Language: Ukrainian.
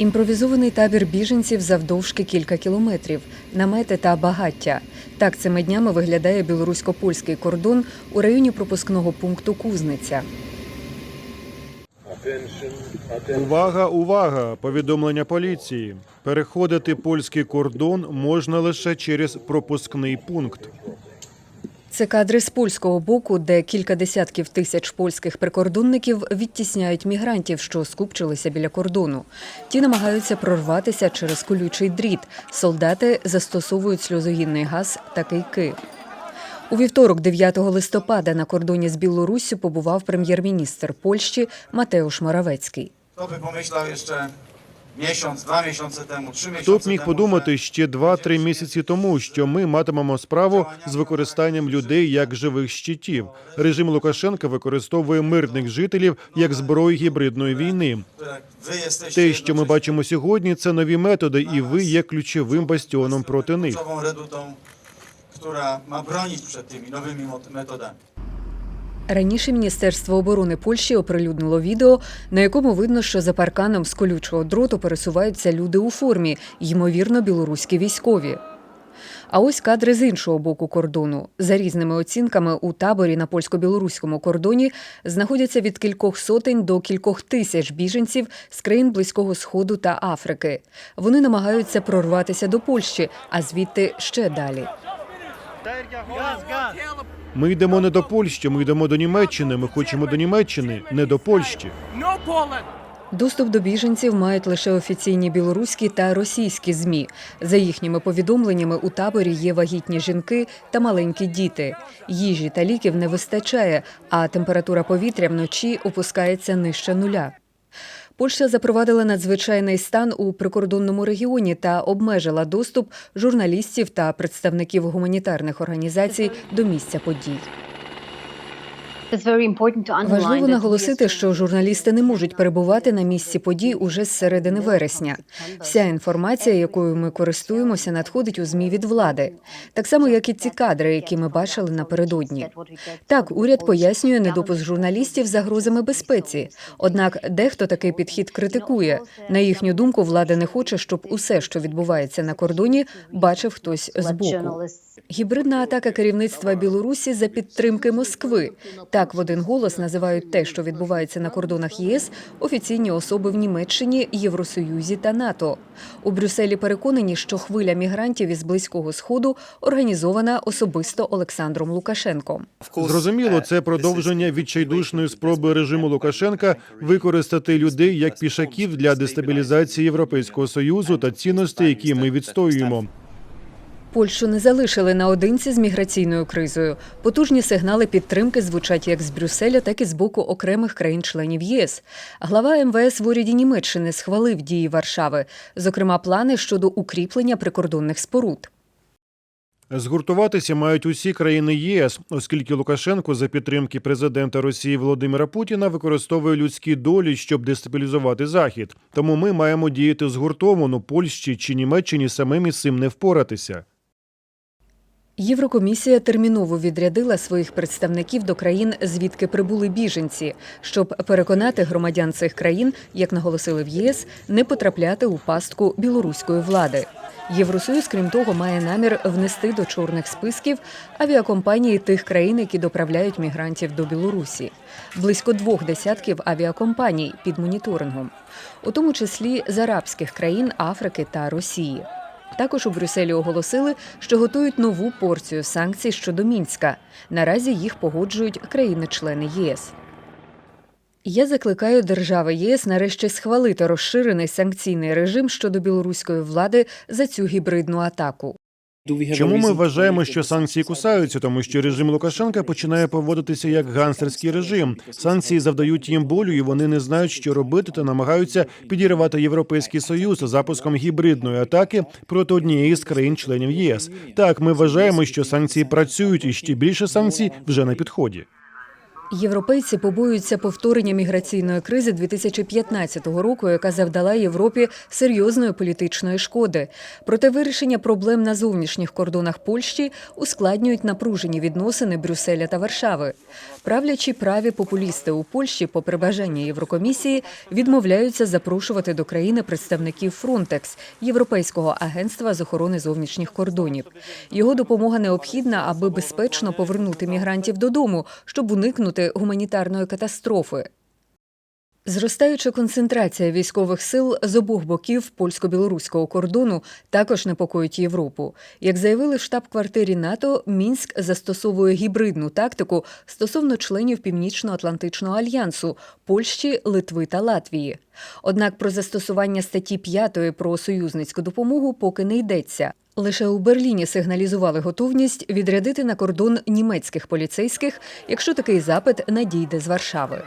Імпровізований табір біженців завдовжки кілька кілометрів, намети та багаття. Так цими днями виглядає білорусько-польський кордон у районі пропускного пункту Кузниця. Увага, увага! Повідомлення поліції. Переходити польський кордон можна лише через пропускний пункт. Це кадри з польського боку, де кілька десятків тисяч польських прикордонників відтісняють мігрантів, що скупчилися біля кордону. Ті намагаються прорватися через колючий дріт. Солдати застосовують сльозогінний газ та кийки. У вівторок, 9 листопада, на кордоні з Білоруссю побував прем'єр-міністр Польщі Матеуш Моравецький. Kto by pomyślał jeszcze miesiąc, dwa miesiące temu, trzy miesiące Хто б міг подумати ще 2-3 місяці тому, що ми матимемо справу з використанням людей як живих щитів. Режим Лукашенка використовує мирних жителів як зброю гібридної війни. Те, що ми бачимо сьогодні, це нові методи, і ви є ключовим бастіоном проти них. która ma bronić przed tymi nowymi metodami. Раніше Міністерство оборони Польщі оприлюднило відео, на якому видно, що за парканом з колючого дроту пересуваються люди у формі, ймовірно, білоруські військові. А ось кадри з іншого боку кордону. За різними оцінками, у таборі на польсько-білоруському кордоні знаходяться від кількох сотень до кількох тисяч біженців з країн Близького Сходу та Африки. Вони намагаються прорватися до Польщі, а звідти ще далі. Ми йдемо не до Польщі, ми йдемо до Німеччини. Ми хочемо до Німеччини, не до Польщі. Доступ до біженців мають лише офіційні білоруські та російські змі. За їхніми повідомленнями, у таборі є вагітні жінки та маленькі діти. Їжі та ліків не вистачає, а температура повітря вночі опускається нижче нуля. Польща запровадила надзвичайний стан у прикордонному регіоні та обмежила доступ журналістів та представників гуманітарних організацій до місця подій. Важливо наголосити, що журналісти не можуть перебувати на місці подій уже з середини вересня. Вся інформація, якою ми користуємося, надходить у змі від влади, так само як і ці кадри, які ми бачили напередодні. Так, уряд пояснює недопуск журналістів загрозами безпеці. Однак дехто такий підхід критикує. На їхню думку, влада не хоче, щоб усе, що відбувається на кордоні, бачив хтось збоку. Гібридна атака керівництва Білорусі за підтримки Москви. Так в один голос називають те, що відбувається на кордонах ЄС, офіційні особи в Німеччині, Євросоюзі та НАТО. У Брюсселі переконані, що хвиля мігрантів із близького сходу організована особисто Олександром Лукашенком. Зрозуміло, це продовження відчайдушної спроби режиму Лукашенка використати людей як пішаків для дестабілізації Європейського союзу та цінностей, які ми відстоюємо. Польщу не залишили наодинці з міграційною кризою. Потужні сигнали підтримки звучать як з Брюсселя, так і з боку окремих країн-членів ЄС. Глава МВС в уряді Німеччини схвалив дії Варшави, зокрема плани щодо укріплення прикордонних споруд. Згуртуватися мають усі країни ЄС, оскільки Лукашенко за підтримки президента Росії Володимира Путіна використовує людські долі, щоб дестабілізувати Захід. Тому ми маємо діяти згуртовано Польщі чи Німеччині самим із цим не впоратися. Єврокомісія терміново відрядила своїх представників до країн, звідки прибули біженці, щоб переконати громадян цих країн, як наголосили в ЄС, не потрапляти у пастку білоруської влади. Євросоюз, крім того, має намір внести до чорних списків авіакомпанії тих країн, які доправляють мігрантів до Білорусі. Близько двох десятків авіакомпаній під моніторингом, у тому числі з арабських країн Африки та Росії. Також у Брюсселі оголосили, що готують нову порцію санкцій щодо мінська. Наразі їх погоджують країни-члени ЄС. Я закликаю держави ЄС нарешті схвалити розширений санкційний режим щодо білоруської влади за цю гібридну атаку. Чому ми вважаємо, що санкції кусаються? Тому що режим Лукашенка починає поводитися як гангстерський режим. Санкції завдають їм болю, і вони не знають, що робити, та намагаються підірвати європейський союз запуском гібридної атаки проти однієї з країн-членів ЄС. Так, ми вважаємо, що санкції працюють, і ще більше санкцій вже на підході. Європейці побоюються повторення міграційної кризи 2015 року, яка завдала Європі серйозної політичної шкоди. Проте вирішення проблем на зовнішніх кордонах Польщі ускладнюють напружені відносини Брюсселя та Варшави. Правлячі праві популісти у Польщі, попри бажання Єврокомісії, відмовляються запрошувати до країни представників Фронтекс Європейського агентства з охорони зовнішніх кордонів. Його допомога необхідна, аби безпечно повернути мігрантів додому, щоб уникнути гуманітарної катастрофи. Зростаюча концентрація військових сил з обох боків польсько-білоруського кордону також непокоїть Європу. Як заявили в штаб-квартирі НАТО, Мінськ застосовує гібридну тактику стосовно членів Північно-Атлантичного альянсу Польщі, Литви та Латвії. Однак про застосування статті 5 про союзницьку допомогу поки не йдеться. Лише у Берліні сигналізували готовність відрядити на кордон німецьких поліцейських, якщо такий запит надійде з Варшави.